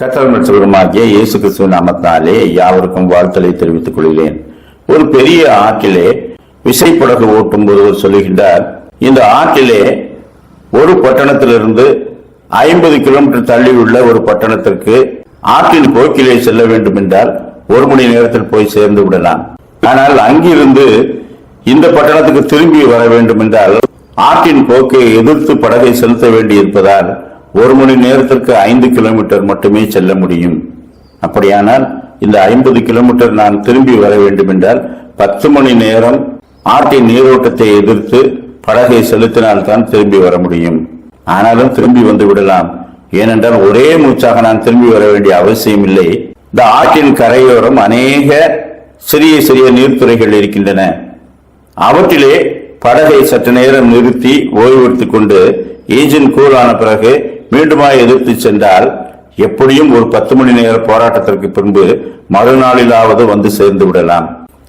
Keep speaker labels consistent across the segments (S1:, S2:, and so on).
S1: கத்தர் மற்றவருமாகிய இயேசு கிறிஸ்துவின் நாமத்தினாலே யாவருக்கும் வாழ்த்தலை தெரிவித்துக் கொள்கிறேன். ஒரு பெரிய ஆற்றிலே விசைப்படகு ஓட்டும் ஒருவர் சொல்லுகின்றார் இந்த ஆற்றிலே ஒரு பட்டணத்திலிருந்து ஐம்பது கிலோமீட்டர் தள்ளி உள்ள ஒரு பட்டணத்திற்கு ஆற்றின் போக்கிலே செல்ல வேண்டும் என்றால் ஒரு மணி நேரத்தில் போய் சேர்ந்து விடலாம். ஆனால் அங்கிருந்து இந்த பட்டணத்துக்கு திரும்பி வர வேண்டும் என்றால் ஆற்றின் போக்கை எதிர்த்து படகை செலுத்த வேண்டி இருப்பதால் ஒரு மணி நேரத்திற்கு ஐந்து கிலோமீட்டர் மட்டுமே செல்ல முடியும். அப்படியானால் இந்த ஐம்பது கிலோமீட்டர் நான் திரும்பி வர வேண்டும் என்றால் பத்து மணி நேரம் ஆற்றின் நீரோட்டத்தை எதிர்த்து படகை செலுத்தினால்தான் திரும்பி வர முடியும். ஆனாலும் திரும்பி வந்து விடலாம். ஏனென்றால் ஒரே மூச்சாக நான் திரும்பி வர வேண்டிய அவசியம் இல்லை. இந்த ஆற்றின் கரையோரம் அநேக சிறிய சிறிய நீர்த்துறைகள் இருக்கின்றன. அவற்றிலே படகை சற்று நேரம் நிறுத்தி ஓய்வெடுத்துக் கொண்டு இன்ஜின் ஆன பிறகு மீண்டுமாய் எதிர்த்து சென்றால் எப்படியும் ஒரு பத்து மணி நேர போராட்டத்திற்கு பின்பு மறுநாளிலாவது வந்து சேர்ந்து விடலாம்.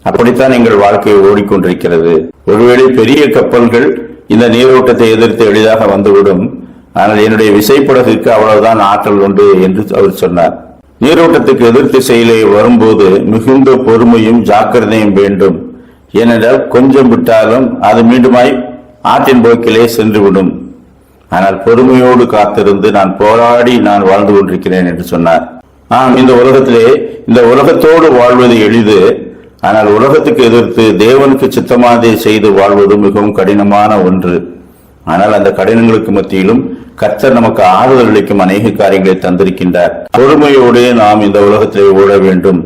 S1: அப்படித்தான் எங்கள் வாழ்க்கை ஓடிக்கொண்டிருக்கிறது. ஒருவேளை பெரிய கப்பல்கள் இந்த நீரோட்டத்தை எதிர்த்து எளிதாக வந்துவிடும். ஆனால் என்னுடைய விசைப்படகுக்கு அவ்வளவுதான் ஆற்றல் உண்டு என்று அவர் சொன்னார். நீரோட்டத்துக்கு எதிர்த்து செயலை வரும்போது மிகுந்த பொறுமையும் ஜாக்கிரதையும் வேண்டும். ஏனென்றால் கொஞ்சம் விட்டாலும் அது மீண்டுமாய் ஆற்றின் போக்கிலே சென்றுவிடும். ஆனால் பொறுமையோடு காத்திருந்து நான் போராடி நான் வாழ்ந்து கொண்டிருக்கிறேன் என்று சொன்னார். ஆம் இந்த உலகத்திலே இந்த உலகத்தோடு வாழ்வது எளிது. ஆனால் உலகத்துக்கு எதிர்த்து தேவனுக்கு சித்தமானதை செய்து வாழ்வது மிகவும் கடினமான ஒன்று. ஆனால் அந்த கடினங்களுக்கு மத்தியிலும் கர்த்தர் நமக்கு ஆறுதல் அளிக்கும் அநேக காரியங்களை தந்திருக்கின்றார். பொறுமையோடு நாம் இந்த உலகத்திலே ஓட வேண்டும்.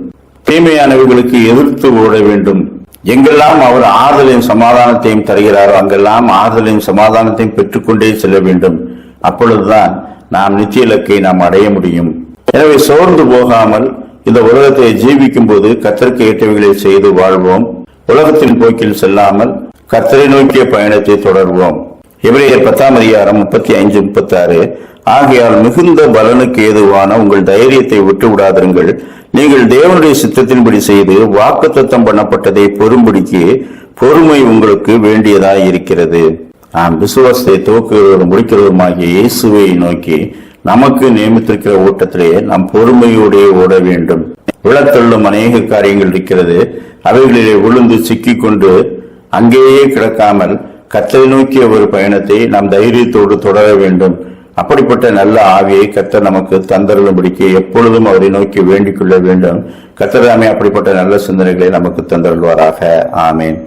S1: தீமையானவர்களுக்கு எதிர்த்து ஓட வேண்டும். எங்கெல்லாம் அவர் ஆறுதலையும் சமாதானத்தையும் தருகிறாரோ அங்கெல்லாம் ஆறுதலையும் சமாதானத்தையும் பெற்றுக்கொண்டே செல்ல வேண்டும். அப்பொழுதுதான் நாம் நித்திய இலக்கை நாம் அடைய முடியும். எனவே சோர்ந்து போகாமல் இந்த உலகத்தை ஜீவிக்கும் போது கத்தருக்கு ஏற்றவைகளை செய்து வாழ்வோம். உலகத்தின் போக்கில் செல்லாமல் கத்தரை நோக்கிய பயணத்தை தொடர்வோம். இவரையர் பத்தாம் அதிகாரம் முப்பத்தி ஐந்து முப்பத்தி ஆறு ஆகையால் மிகுந்த பலனுக்கு ஏதுவான உங்கள் தைரியத்தை விட்டு விடாதிருங்கள். நீங்கள் தேவனுடைய சித்தத்தின்படி செய்து வாக்குத்தத்தம் பண்ணப்பட்டதை பொறும்படிக்கு பொறுமை உங்களுக்கு வேண்டியதாய் இருக்கிறது. நாம் விசுவாசத்தை துவக்குகிறவரும் முடிக்கிறவருமாகிய இயேசுவை நோக்கி நமக்கு நியமித்திருக்கிற ஓட்டத்திலே நாம் பொறுமையோடே ஓட வேண்டும். விழத்தள்ளும் அநேக காரியங்கள் இருக்கிறது. அவைகளிலே விழுந்து சிக்கிக்கொண்டு அங்கேயே கிடக்காமல் கத்தரை நோக்கிய ஒரு பயணத்தை நாம் தைரியத்தோடு தொடர வேண்டும். அப்படிப்பட்ட நல்ல ஆவியை கத்தர் நமக்கு தந்தருளும்படிக்கு எப்பொழுதும் அவரை நோக்கி வேண்டிக் கொள்ள வேண்டும். கத்தராமே அப்படிப்பட்ட நல்ல சிந்தனைகளை நமக்கு தந்தருள்வாராக. ஆமேன்.